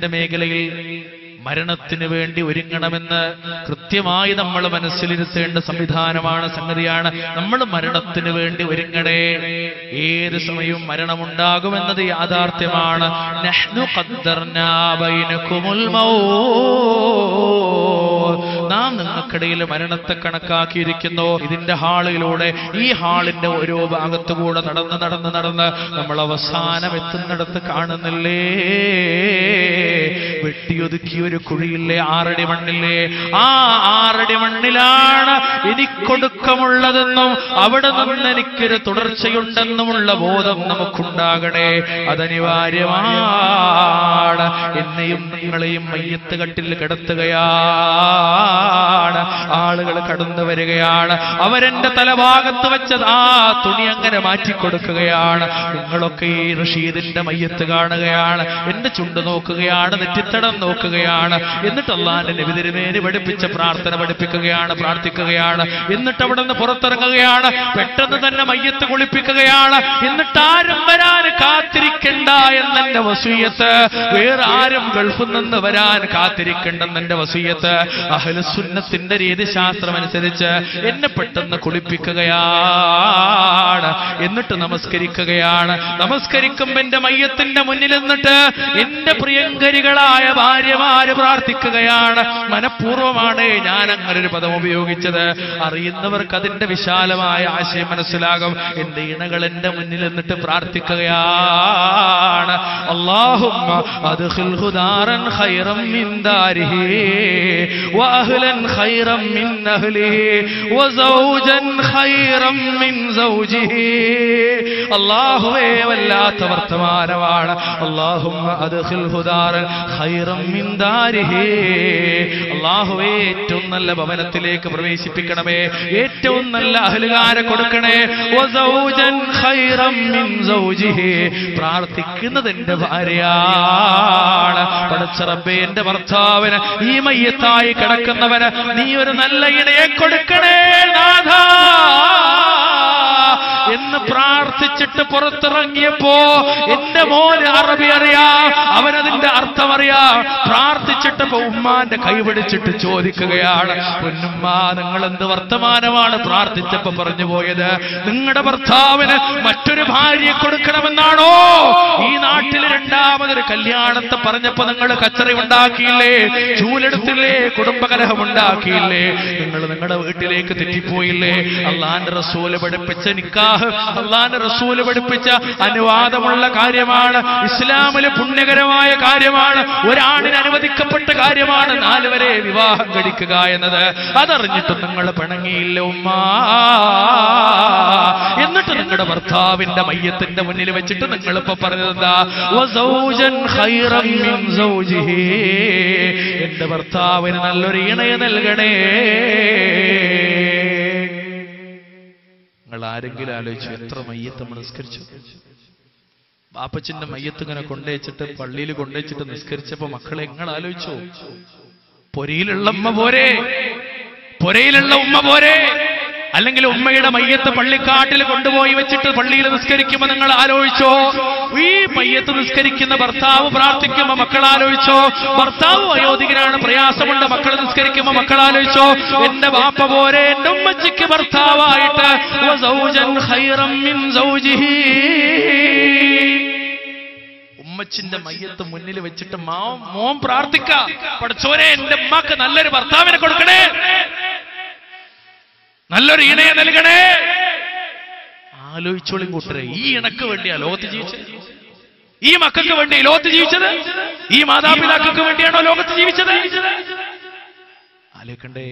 മേഖലയിൽ മരണത്തിന് വേണ്ടി ഒരുങ്ങണമെന്ന് കൃത്യമായി നമ്മൾ മനസ്സിലിരുത്തേണ്ട സംവിധാനമാണ് സംഗതിയാണ് നമ്മൾ മരണത്തിന് വേണ്ടി ഒരുങ്ങണേ ഏത് സമയവും മരണമുണ്ടാകുമെന്നത് യാഥാർത്ഥ്യമാണ് നഹ്നു ഖദ്ദർനാ മൗത്ത്. നാം മരണത്തെ കണക്കാക്കിയിരിക്കുന്നു. ഇതിന്റെ ഹാളിലൂടെ ഈ ഹാളിന്റെ ഓരോ ഭാഗത്തുകൂടെ നടന്ന് നടന്ന് നടന്ന് നമ്മൾ അവസാനം എത്തുന്നിടത്ത് കാണുന്നില്ലേ? വെട്ടിയൊതുക്കിയ ഒരു കുഴിയില്ലേ? ആറടി മണ്ണില്ലേ? ആ ആറടി മണ്ണിലാണ് എനിക്കൊടുക്കമുള്ളതെന്നും അവിടെ നിന്ന് എനിക്കൊരു തുടർച്ചയുണ്ടെന്നുമുള്ള ബോധം നമുക്കുണ്ടാകണേ. അതനിവാര്യമാണ്. എന്നെയും നിങ്ങളെയും മയ്യത്ത് കട്ടിൽ കിടത്തുകയാണ്. ആളുകൾ കടന്നു വരികയാണ്. അവരെന്റെ തലഭാഗത്ത് വെച്ചത് ആ തുണി അങ്ങനെ മാറ്റിക്കൊടുക്കുകയാണ്. നിങ്ങളൊക്കെ ഈ റഷീദിന്റെ മയ്യത്ത് കാണുകയാണ്. എന്റെ ചുണ്ട് നോക്കുകയാണ്. നെറ്റിത്തടം നോക്കുകയാണ്. എന്നിട്ട് അള്ളാന്റെ നബിതിരുമേനി പഠിപ്പിച്ച പ്രാർത്ഥന പഠിപ്പിക്കുകയാണ് പ്രാർത്ഥിക്കുകയാണ്. എന്നിട്ട് അവിടെ നിന്ന് പുറത്തിറങ്ങുകയാണ്. പെട്ടെന്ന് തന്നെ മയ്യത്ത് കുളിപ്പിക്കുകയാണ്. എന്നിട്ട് ആരും വരാൻ കാത്തിരിക്കണ്ട എന്നെ വസൂയത്ത്. വേറെ ആരും ഗൾഫിൽ നിന്ന് വരാൻ കാത്തിരിക്കണ്ടെന്ന് വസൂയത്ത്. അഹലസുന്നത്തിന്റെ രീതിശാസ്ത്രം അനുസരിച്ച് എന്നെ പെട്ടെന്ന് കുളിപ്പിക്കുകയാണ്. എന്നിട്ട് നമസ്കരിക്കുകയാണ്. നമസ്കരിക്കുമ്പോ എന്റെ മയ്യത്തിന്റെ മുന്നിൽ നിന്നിട്ട് എന്റെ പ്രിയങ്കരികളായ ഭാര്യമാര് പ്രാർത്ഥിക്കുകയാണ്. മനഃപൂർവമാണ് ഞാൻ അങ്ങനെ ഒരു പദം ഉപയോഗിച്ചത്. അറിയുന്നവർക്ക് അതിന്റെ വിശാലമായ ആശയം മനസ്സിലാകും. എന്റെ ഇണകൾ എന്റെ മുന്നിൽ നിന്നിട്ട് പ്രാർത്ഥിക്കുകയാണ്. ദാറൻ ഖൈറം അഹ്ലിഹി വസൗജൻ ഖൈറം അല്ലാഹുവേ വല്ലാത്ത വർത്തമാനമാണ് ദാരിഹി. അല്ലാഹുവേ ഏറ്റവും നല്ല ഭവനത്തിലേക്ക് പ്രവേശിപ്പിക്കണമേ. ഏറ്റവും നല്ല അഹലുകാരെ കൊടുക്കണേ. പ്രാർത്ഥിക്കുന്നത് എന്റെ ഭാര്യയാണ്. പടച്ചറബേ എന്റെ ഭർത്താവിന് ഈ മയ്യത്തായി കിടക്കുന്നവന് നീ ഒരു നല്ല ഇണയെ കൊടുക്കണേ നാഥ. പ്രാർത്ഥിച്ചിട്ട് പുറത്തിറങ്ങിയപ്പോ എന്റെ മോന് അറബി അറിയാ അവനതിന്റെ അർത്ഥം അറിയാ. പ്രാർത്ഥിച്ചിട്ട് ഉമ്മാന്റെ കൈപിടിച്ചിട്ട് ചോദിക്കുകയാണ് പൊന്നുമ്മ നിങ്ങൾ എന്ത് വർത്തമാനമാണ് പ്രാർത്ഥിച്ചപ്പോ പറഞ്ഞു പോയത്? നിങ്ങളുടെ ഭർത്താവിന് മറ്റൊരു ഭാര്യയെ കൊടുക്കണമെന്നാണോ? ഈ നാട്ടിൽ രണ്ടാമതൊരു കല്യാണത്തെ പറഞ്ഞപ്പോ നിങ്ങൾ കച്ചറി ഉണ്ടാക്കിയില്ലേ? ചൂലെടുത്തില്ലേ? കുടുംബകലഹം ഉണ്ടാക്കിയില്ലേ നിങ്ങൾ നിങ്ങളുടെ വീട്ടിലേക്ക് തെറ്റിപ്പോയില്ലേ? അള്ളാന്റെ റസൂൽ പഠിപ്പിച്ച നിക്കാഹ് അള്ളാന്റെ റസൂൽ പഠിപ്പിച്ച അനുവാദമുള്ള കാര്യമാണ്. ഇസ്ലാമിൽ പുണ്യകരമായ കാര്യമാണ്. ഒരാണിന് അനുവദിക്കപ്പെട്ട കാര്യമാണ്. നാലുവരെ വിവാഹം കഴിക്കുക എന്നത്. അതറിഞ്ഞിട്ട് നിങ്ങൾ പിണങ്ങിയില്ല ഉമ്മ. എന്നിട്ട് നിങ്ങളുടെ ഭർത്താവിന്റെ മയ്യത്തിന്റെ മുന്നിൽ വെച്ചിട്ട് നിങ്ങളിപ്പോ പറഞ്ഞതെന്താ? എന്റെ ഭർത്താവിന് നല്ലൊരു ഇണയെ നൽകണേ. നിങ്ങൾ ആരെങ്കിലും ആലോചിച്ചു എത്ര മയ്യത്ത് നിസ്കരിച്ചു? ബാപ്പച്ചിന്റെ മയ്യത്ത് ഇങ്ങനെ കൊണ്ടുവച്ചിട്ട് പള്ളിയിൽ കൊണ്ടുവച്ചിട്ട് നിസ്കരിച്ചപ്പോ മക്കളെ നിങ്ങൾ ആലോചിച്ചു? പൊരയിലുള്ള ഉമ്മ പോരെ. പൊരയിലുള്ള ഉമ്മ പോരെ. അല്ലെങ്കിൽ ഉമ്മയുടെ മയ്യത്ത് പള്ളിക്കാട്ടിൽ കൊണ്ടുപോയി വെച്ചിട്ട് പള്ളിയിൽ നിസ്കരിക്കുമ്പോ നിങ്ങൾ ആലോചിച്ചോ? ഈ മയ്യത്ത് നിസ്കരിക്കുന്ന ഭർത്താവ് പ്രാർത്ഥിക്കുമ്പോ മക്കൾ ആലോചിച്ചോ? ഭർത്താവ് വയോധികനാണ് പ്രയാസമുണ്ട് മക്കൾ നിസ്കരിക്കുമ്പോ മക്കൾ ആലോചിച്ചോ? എന്റെ ബാപ്പ പോരെ എന്റെ ഉമ്മച്ചിക്ക് ഭർത്താവായിട്ട്. ഉമ്മച്ചിന്റെ മയ്യത്ത് മുന്നിൽ വെച്ചിട്ട് മാം മോം പ്രാർത്ഥിക്ക. പഠിച്ചോരെ എന്റെ ഉമ്മക്ക് നല്ലൊരു ഭർത്താവിനെ കൊടുക്കണേ. നല്ലൊരു ഇണയെ നൽകണേ. ആലോചിച്ചോളും കൂട്ടരെ ഈ ഇണക്ക് വേണ്ടിയാ ലോകത്ത് ജീവിച്ചത്? ഈ മക്കൾക്ക് വേണ്ടി ലോകത്ത് ജീവിച്ചത്? ഈ മാതാപിതാക്കൾക്ക് വേണ്ടിയാണോ ലോകത്ത് ജീവിച്ചത്? ആലോചിക്കണ്ടേ.